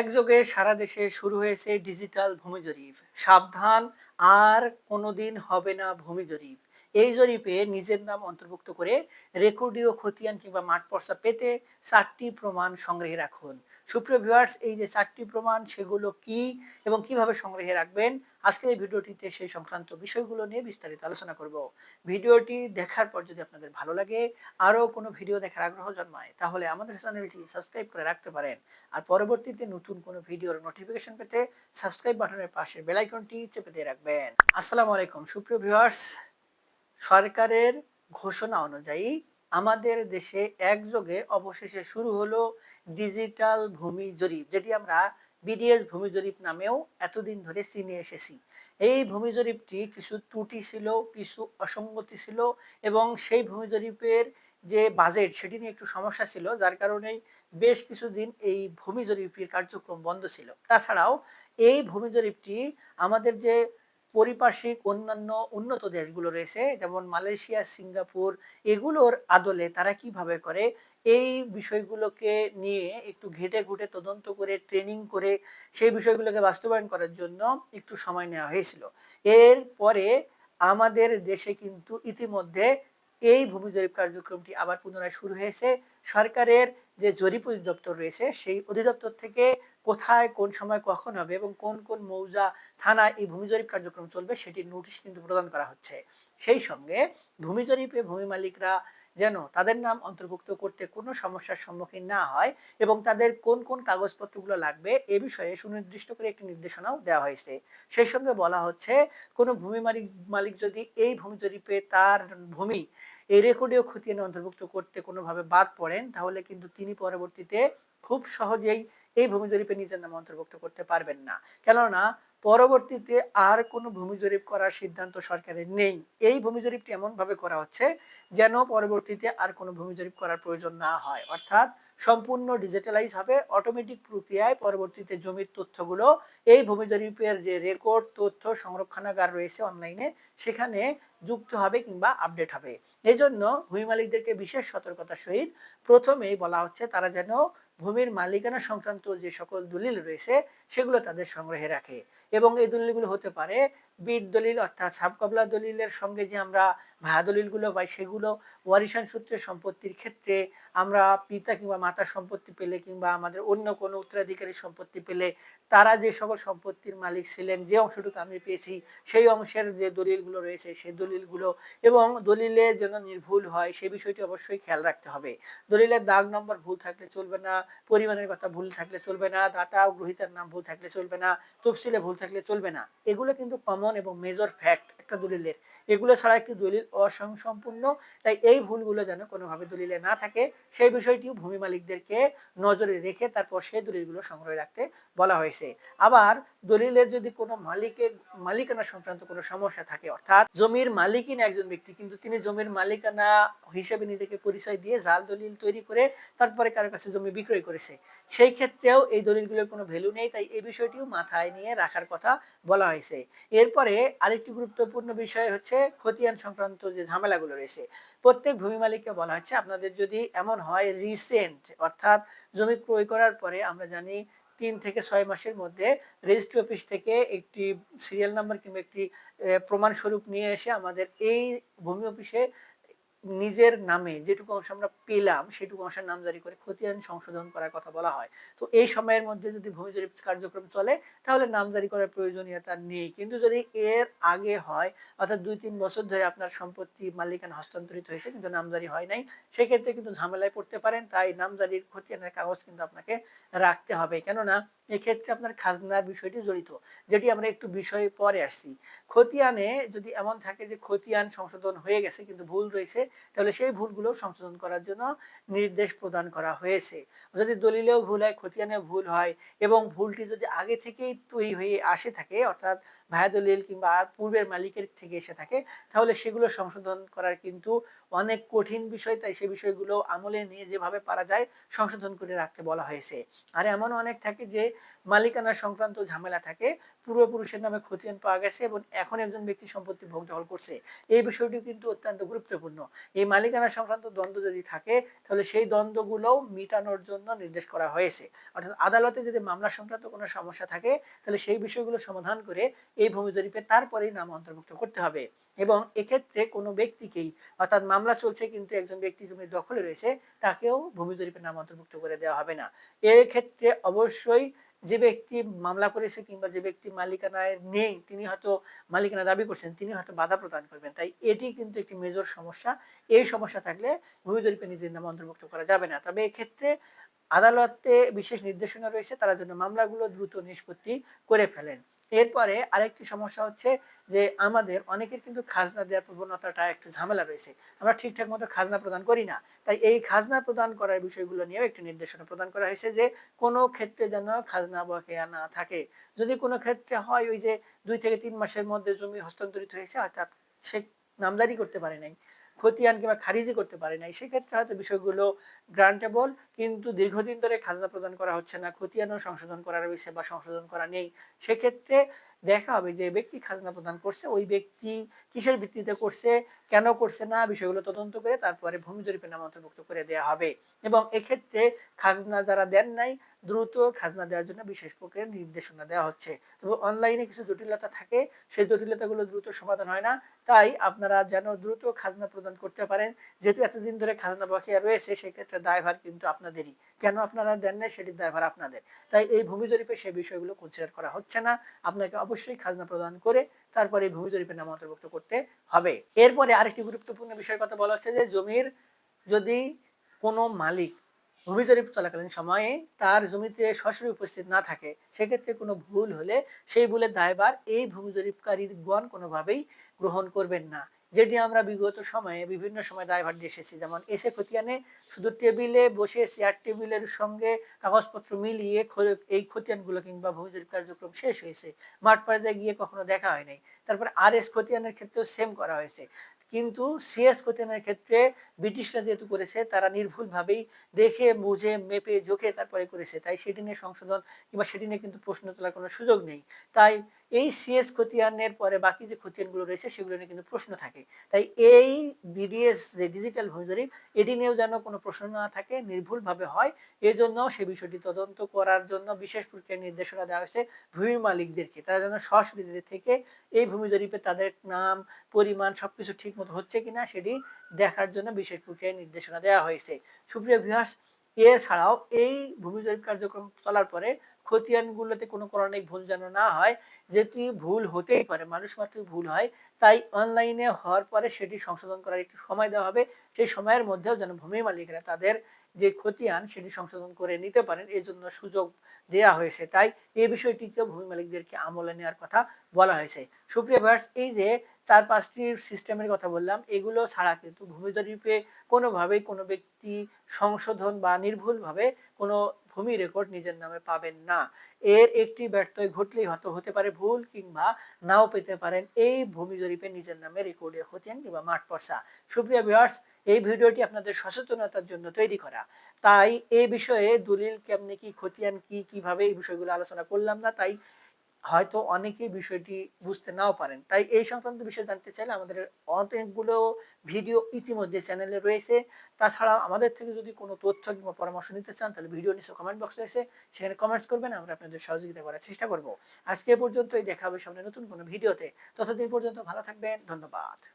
একযোগে সারা দেশে শুরু হয়েছে ডিজিটাল ভূমি জরিপ। সাবধান, আর কোনোদিন হবে না ভূমি জরিপ। এই জরিপে নিজের নাম অন্তর্ভুক্ত করে রেকর্ডীয় খতিয়ান কিংবা মাঠ পর্চা পেতে চারটি প্রমাণ সংগ্রহে রাখুন। সুপ্রিয় ভিউয়ার্স এই যে চারটি প্রমাণ, সেগুলো কি এবং কীভাবে সংগ্রহে রাখবেন? আজকের এই ভিডিওটিতে সেই সংক্রান্ত বিষয়গুলো নিয়ে বিস্তারিত আলোচনা করব। ভিডিওটি দেখার পর যদি আপনাদের ভালো লাগে, আরও কোনো ভিডিও দেখার আগ্রহ জন্মায়, তাহলে আমাদের চ্যানেলটি সাবস্ক্রাইব করে রাখতে পারেন। আর পরবর্তীতে নতুন কোনো ভিডিওর নোটিফিকেশন পেতে সাবস্ক্রাইব বাটনের পাশের বেল আইকনটি চেপে দিয়ে রাখবেন। আসসালামু আলাইকুম, সুপ্রিয় ভিউয়ার্স সরকারের ঘোষণা অনুযায়ী আমাদের দেশে একযোগে অবশেষে শুরু হলো ডিজিটাল ভূমি জরিপ, যেটি আমরা বিডিএস ভূমি জরিপ নামেও এতদিন ধরে চিনে এসেছি। এই ভূমি জরিপটি কিছু ত্রুটি ছিল, কিছু অসঙ্গতি ছিল এবং সেই ভূমি জরিপের যে বাজেট সেটি নিয়ে একটু সমস্যা ছিল, যার কারণেই বেশ কিছুদিন এই ভূমি জরিপের কার্যক্রম বন্ধ ছিল। তাছাড়াও এই ভূমি জরিপটি আমাদের যে পরিপার্শ্বিক অন্যান্য উন্নত দেশগুলো রয়েছে, যেমন মালয়েশিয়া, সিঙ্গাপুর, এগুলোর আদলে তারা কীভাবে করে? এই বিষয়গুলোকে নিয়ে একটু ঘেটে ঘুটে তদন্ত করে ট্রেনিং করে সেই বিষয়গুলোকে বাস্তবায়ন করার জন্য একটু সময় নেওয়া হয়েছিল। এর পরে আমাদের দেশে কিন্তু ইতিমধ্যে এই ভূমি জরিপ কার্যক্রমটি আবার পুনরায় শুরু হয়েছে। সরকারের যে জরিপ অধিদপ্তর রয়েছে, সেই অধিদপ্তর থেকে কোথায়, কোন সময় কখন হবে এবং কোন কোন মৌজা থানায় এই ভূমি জরিপ কার্যক্রম চলবে সেটির নোটিশ কিন্তু প্রদান করা হচ্ছে। সেই সঙ্গে ভূমি জরিপে ভূমি মালিকরা যেন তাদের নাম অন্তর্ভুক্ত করতে কোনো সমস্যার সম্মুখীন না হয় এবং তাদের কোন কোন কাগজপত্রগুলো লাগবে এ বিষয়ে সুনির্দিষ্ট করে একটি নির্দেশনাও দেওয়া হয়েছে। সেই সঙ্গে বলা হচ্ছে, কোনো ভূমি মালিক মালিক যদি এই ভূমি জরিপে তার ভূমি এই রেকর্ডেও খতিয়ানে অন্তর্ভুক্ত করতে কোনোভাবে বাদ পড়েন, তাহলে কিন্তু তিনি পরবর্তীতে খুব সহজেই এই ভূমি জরিপে নিজের নাম অন্তর্ভুক্ত করতে পারবেন না। কেননা, পরবর্তীতে আর কোনো ভূমি জরিপ করার সিদ্ধান্ত সরকারের নেই। এই ভূমি জরিপটি এমনভাবে করা হচ্ছে যেন পরবর্তীতে আর কোনো ভূমি জরিপ করার প্রয়োজন না হয়। অর্থাৎ সম্পূর্ণ ডিজিটালাইজ হবে। অটোমেটিক প্রক্রিয়ায় পরবর্তীতে জমির তথ্যগুলো, এই ভূমি জরিপের যে রেকর্ড তথ্য সংরক্ষণাগার রয়েছে অনলাইনে সেখানে যুক্ত হবে কিংবা আপডেট হবে। এই জন্য ভূমি মালিকদেরকে বিশেষ সতর্কতার সহিত প্রথমেই বলা হচ্ছে, তারা যেন ভূমির মালিকানা সংক্রান্ত যে সকল দলিল রয়েছে, সেগুলো তাদের সংগ্রহে রাখে। এবং এই দলিলগুলো হতে পারে বিট দলিল অর্থাৎ সাবকবলা দলিলের সঙ্গে যে আমরা ভায়া দলিলগুলো পাই সেগুলো ওয়ারিশান সূত্রে সম্পত্তির ক্ষেত্রে আমরা পিতা কিংবা মাতার সম্পত্তি পেলে কিংবা আমাদের অন্য কোনো উত্তরাধিকারী সম্পত্তি পেলে তারা যে সকল সম্পত্তির মালিক ছিলেন, যে অংশটুকু আমি পেয়েছি সেই অংশের যে দলিলগুলো রয়েছে সেই দলিলগুলো এবং দলিলে যেন নির্ভুল হয় সে বিষয়টি অবশ্যই খেয়াল রাখতে হবে। দলিলের দাগ নম্বর ভুল থাকলে চলবে না, পরিমাণের কথা ভুল থাকলে চলবে না, দাতা ও গ্রহিতার নাম ভুল থাকলে চলবে না, তফসিলে ভুল থাকলে চলবে না। এগুলো কিন্তু কমন এবং মেজর ফ্যাক্ট একটা দলিলের। এগুলো ছাড়া একটি দলিল অসংসম্পূর্ণ, তাই এই ভুলগুলো যেন কোনোভাবে দলিলে না থাকে, সেই বিষয়টিও ভূমি মালিকদেরকে নজরে রেখে তারপর সেই দলিলগুলো সংগ্রহে রাখতে বলা হয়েছে। আবার দলিলের যদি কোনো মালিকের, মালিকানা সংক্রান্ত কোনো সমস্যা থাকে, অর্থাৎ জমির মালিকিন একজন ব্যক্তি, কিন্তু তিনি জমির মালিকানা হিসেবে নিজেকে পরিচয় দিয়ে জাল দলিল তৈরি করে তারপরে কারও কাছে জমি বিক্রয় করেছে, সেই ক্ষেত্রেও এই দলিলগুলোর কোনো ভ্যালু নেই, তাই এই বিষয়টিও মাথায় নিয়ে রাখার কথা বলা হয়েছে। এরপরে আরেকটি গুরুত্বপূর্ণ বিষয় হচ্ছে খতিয়ান সংক্রান্ত যে ঝামেলাগুলো রয়েছে, প্রত্যেক ভূমি মালিককে বলা হচ্ছে আপনাদের যদি এমন হয় রিসেন্ট অর্থাৎ জমি ক্রয় করার পরে আমরা জানি তিন থেকে ছয় মাসের মধ্যে রেজিস্ট্রি অফিস থেকে একটি সিরিয়াল নাম্বার কিংবা একটি প্রমাণ স্বরূপ নিয়ে এসে আমাদের এই ভূমি অফিসে নিজের নামে যেটুকু অংশ আমরা পেলাম, সেটুকু অংশের নাম জারি করে খতিয়ান সংশোধন করার কথা বলা হয়। তো এই সময়ের মধ্যে যদি ভূমি জরিপ কার্যক্রম চলে, তাহলে নাম জারি করার প্রয়োজনীয়তা নেই। কিন্তু যদি এর আগে হয়, অর্থাৎ দুই তিন বছর ধরে আপনার সম্পত্তি মালিকানা হস্তান্তরিত হয়েছে, কিন্তু নামজারি হয় নাই, সেক্ষেত্রে কিন্তু ঝামেলায় পড়তে পারেন। তাই নামজারির খতিয়ানের কাগজ কিন্তু আপনাকে রাখতে হবে। কেননা, এক্ষেত্রে আপনার খাজনার বিষয়টি জড়িত, যেটি আমরা একটু বিষয়ে পরে আসছি। খতিয়ানে যদি এমন থাকে যে খতিয়ান সংশোধন হয়ে গেছে, কিন্তু ভুল রয়েছে তাহলে সেই ভুলগুলো সংশোধন করার জন্য নির্দেশ প্রদান করা হয়েছে। যদি দলিলেও ভুল হয় খতিয়ানে ভুল হয় এবং ভুলটি যদি আগে থেকেই তৈরি হয়ে আসে থাকে, অর্থাৎ ভায়া দলিল কিংবা আর পূর্বের মালিকের থেকে এসে থাকে, তাহলে সেগুলো সংশোধন করার কিন্তু অনেক কঠিন বিষয়, তাই সে বিষয়গুলো আমলে নিয়ে যেভাবে পারা যায় সংশোধন করে রাখতে বলা হয়েছে। আর এমন অনেক থাকে যে মালিকানা সংক্রান্ত ঝামেলা থাকে, পূর্বপুরুষের নামে খতিয়ান পাওয়া গেছে এবং এখন একজন ব্যক্তি সম্পত্তি ভোগ দখল করছে। এই বিষয়টি কিন্তু অত্যন্ত গুরুত্বপূর্ণ। এই মালিকানা সংক্রান্ত দ্বন্দ্ব যদি থাকে, তাহলে সেই দ্বন্দ্বগুলোও মিটানোর জন্য নির্দেশ করা হয়েছে। অর্থাৎ আদালতে যদি মামলা সংক্রান্ত কোনো সমস্যা থাকে, তাহলে সেই বিষয়গুলো সমাধান করে এই ভূমি জরিপে তারপরেই নাম অন্তর্ভুক্ত করতে হবে। এবং এক্ষেত্রে কোনো ব্যক্তিকেই, অর্থাৎ মামলা চলছে কিন্তু একজন ব্যক্তি জমি দখলে রয়েছে, তাকেও ভূমি জরিপে নাম অন্তর্ভুক্ত করে দেওয়া হবে না। এর ক্ষেত্রে অবশ্যই যে ব্যক্তি মামলা করেছে কিংবা যে ব্যক্তি মালিকানায় নেই, তিনি হয়তো মালিকানা দাবি করছেন, তিনি হয়তো বাধা প্রদান করবেন। তাই এটি কিন্তু একটি মেজর সমস্যা। এই সমস্যা থাকলে ভূমি জরিপে নিজের নাম অন্তর্ভুক্ত করা যাবে না। তবে এক্ষেত্রে আদালতে বিশেষ নির্দেশনা রয়েছে, তারা যেন মামলাগুলো দ্রুত নিষ্পত্তি করে ফেলেন। এরপরে আরেকটি সমস্যা হচ্ছে যে আমাদের অনেকের কিন্তু খাজনা দেওয়ার প্রবণতাটা একটু ঝামেলা রয়েছে। আমরা ঠিকঠাক মতো খাজনা প্রদান করি না। তাই এই খাজনা প্রদান করার বিষয়গুলো নিয়েও একটি নির্দেশনা প্রদান করা হয়েছে যে কোনো ক্ষেত্রে যেন খাজনা বকেয়া না থাকে। যদি কোনো ক্ষেত্রে হয় ওই যে দুই থেকে তিন মাসের মধ্যে জমি হস্তান্তরিত হয়েছে, অর্থাৎ সে নামদারি করতে পারে নাই। খতিয়ান কিংবা খারিজি করতে পারে নাই। সেক্ষেত্রে হয়তো বিষয়গুলো গ্রান্টেবল, কিন্তু দীর্ঘদিন ধরে খাজনা প্রদান করা হচ্ছে না, খতিয়ানও সংশোধন করা রয়েছে বা সংশোধন করা নেই। সেক্ষেত্রে দেখা হবে যে ব্যক্তি খাজনা প্রদান করছে, ওই ব্যক্তি কিসের ভিত্তিতে করছে, কেন করছে না, বিষয়গুলো তদন্ত করে তারপরে ভূমি জরিপের নাম অন্তর্ভুক্ত করে দেওয়া হবে। এবং এক্ষেত্রে খাজনা যারা দেন নাই দ্রুত খাজনা দেওয়ার জন্য বিশেষ প্রক্রিয়ার নির্দেশনা দেওয়া হচ্ছে। তবে অনলাইনে কিছু জটিলতা থাকে, সেই জটিলতাগুলো দ্রুত সমাধান হয় না। তাই আপনারা যেন দ্রুত খাজনা প্রদান করতে পারেন। যেহেতু এতদিন ধরে খাজনা বকেয়া রয়েছে, সেক্ষেত্রে দায়ভার কিন্তু আপনাদেরই। কেন আপনারা দেন নাই সেটির দায়ভার আপনাদের। তাই এই ভূমি জরিপে সেই বিষয়গুলো কনসিডার করা হচ্ছে না। আপনাকে অবশ্যই খাজনা প্রদান করে তারপরে এই ভূমি জরিপের নাম অন্তর্ভুক্ত করতে হবে। এরপরে আরেকটি গুরুত্বপূর্ণ বিষয়ের কথা বলা হচ্ছে যে, জমির যদি কোনো মালিক ভূমি জরিপ চলাকালীন সময়ে তার জমিতে সরাসরি উপস্থিত না থাকে, সেক্ষেত্রে কোনো ভুল হলে সেই ভুলের দায়ভার এই ভূমি জরিপকারীগণ কোনোভাবেই গ্রহণ করবেন না। যেটি আমরা বিগত সময়ে বিভিন্ন সময় দায়ভার দিয়ে এসেছি, যেমন এসে খতিয়ানে শুধু টেবিলে বসে চেয়ার টেবিলের সঙ্গে কাগজপত্র মিলিয়ে এই খতিয়ানগুলো কিংবা ভূমি জরিপ কার্যক্রম শেষ হয়েছে। মাঠ পর্যায়ে গিয়ে কখনো দেখা হয় নাই। তারপর আর এস খতিয়ানের ক্ষেত্রেও সেম করা হয়েছে। কিন্তু সিএস কোচেনের ক্ষেত্রে ব্রিটিশরা যেহেতু করেছে, তারা নির্ভুলভাবেই দেখে, বুঝে, মেপে জোকে তারপরে করেছে। তাই সেটি নিয়ে সংশোধন কিংবা সেটি নিয়ে কিন্তু প্রশ্ন তোলার কোনো সুযোগ নেই। তাই এই সিএস খতিয়ানের পরে বাকি যে খতিয়ানগুলো রয়েছে, সেগুলো নিয়ে কিন্তু প্রশ্ন থাকে। তাই এই বিডিএস যে ডিজিটাল ভূমি এটি নিয়েও যেন কোনো প্রশ্ন না থাকে, নির্ভুলভাবে হয়। এজন্য সে বিষয়টি তদন্ত করার জন্য বিশেষ প্রক্রিয়া নির্দেশনা দেওয়া হয়েছে ভূমি মালিকদেরকে তারা যেন সশরীরে থেকে এই ভূমি জরিপে তাদের নাম, পরিমাণ, সবকিছু ঠিক মতো হচ্ছে কিনা, সেটি দেখার জন্য বিশেষ প্রক্রিয়ায় নির্দেশনা দেওয়া হয়েছে। সুপ্রিয় বিহাস এছাড়াও এই ভূমি জরিপ কার্যক্রম চলার পরে খতিয়ানগুলোতে কোনো কারণে ভুল যেন না হয়, যেটি ভুল হতেই পারে, মানুষ মাত্রই ভুল হয়, তাই অনলাইনে হওয়ার পরে সেটি সংশোধন করার একটু সময় দেওয়া হবে। সেই সময়ের মধ্যেও যেন ভূমি মালিকরা তাদের যে খতিয়ান সেটি সংশোধন করে নিতে পারেন এই জন্য সুযোগ দেয়া হয়েছে। তাই এই বিষয়টিকেও ভূমি মালিকদেরকে আমলে নেওয়ার কথা বলা হয়েছে। সুপ্রিয় ভার্স এই যে চার পাঁচটি সিস্টেমের কথা বললাম, এগুলো ছাড়া কিন্তু ভূমি জরিপে কোনোভাবেই কোনো ব্যক্তি সংশোধন বা নির্ভুলভাবে কোনো ভূমি রেকর্ড নিজের নামে পাবেন না। এর একটি ব্যর্থয় ঘটলেই হয়তো হতে পারে ভুল কিংবা নাও পেতে পারেন এই ভূমি জরিপে নিজের নামে রেকর্ডে হতেন কিংবা মাঠ পর্সা সুপ্রিয়া ভিউয়ার্স এই ভিডিওটি আপনাদের সচেতনতার জন্য তৈরি করা। তাই এই বিষয়ে দলিল কেমনি কি, খতিয়ান কি, কীভাবে এই বিষয়গুলো আলোচনা করলাম না, তাই হয়তো অনেকেই বিষয়টি বুঝতে নাও পারেন। তাই এই সংক্রান্ত বিষয়ে জানতে চাইলে আমাদের অনেকগুলো ভিডিও ইতিমধ্যে চ্যানেলে রয়েছে। তাছাড়া আমাদের থেকে যদি কোনো তথ্য কিংবা পরামর্শ নিতে চান, তাহলে ভিডিও নিচে কমেন্ট বক্স রয়েছে। সেখানে কমেন্টস করবেন, আমরা আপনাদের সহযোগিতা করার চেষ্টা করব। আজকে পর্যন্তই, দেখা হবে সামনে নতুন কোনো ভিডিওতে। ততদিন পর্যন্ত ভালো থাকবেন, ধন্যবাদ।